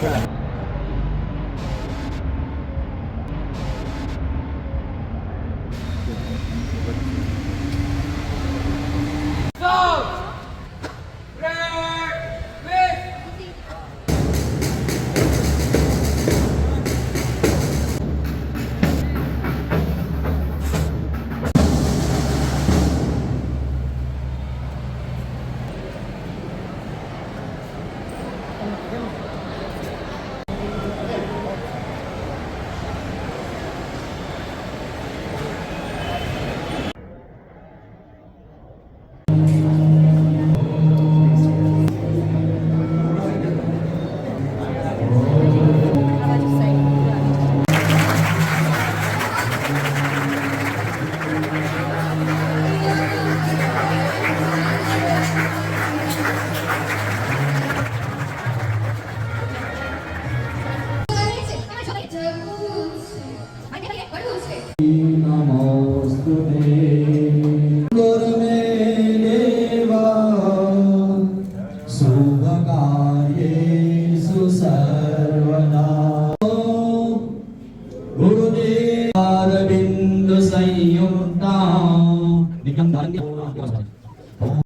对。 그냥 다른 게 없어. 아.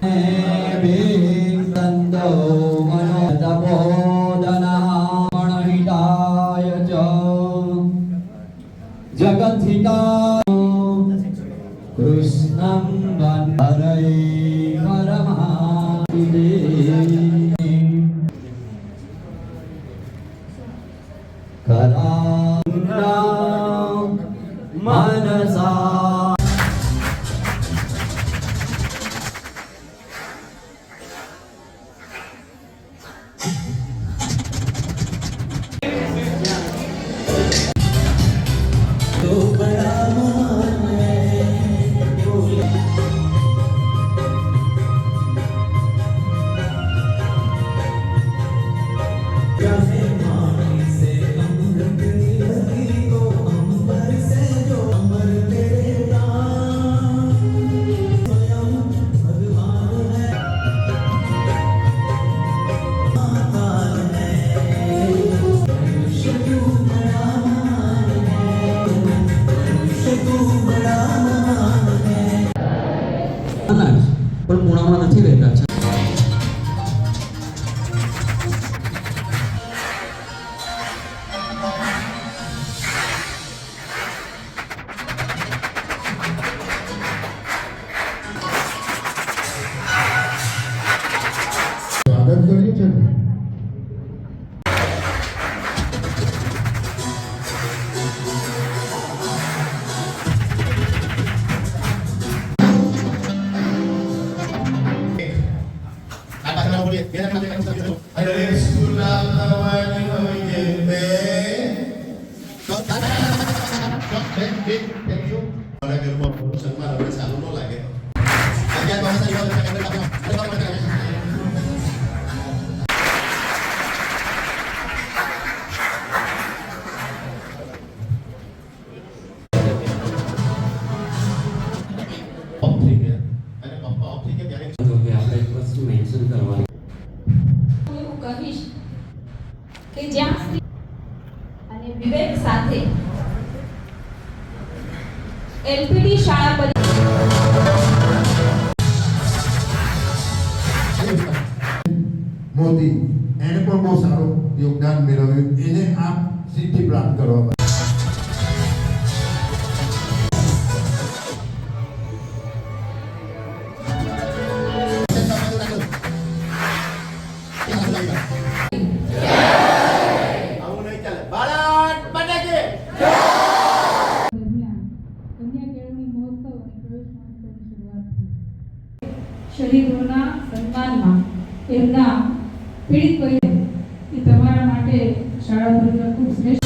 네. മനസാ આપણે એક વસ્તુ મેન્શન કરવાની હું એવું કહીશ કે જ્યાં સુધી અને વિવેક સાથે એલપીડી શાળા પર મોદી એને પણ બહુ સારું યોગદાન મેળવ્યું એને આ સિદ્ધિ પ્રાપ્ત કરવા માટે આવું શહીદોના સન્માનમાં એમના પીડિત પરિવાર એ તમારા માટે શાળા પરિવાર ખૂબ શ્રેષ્ઠ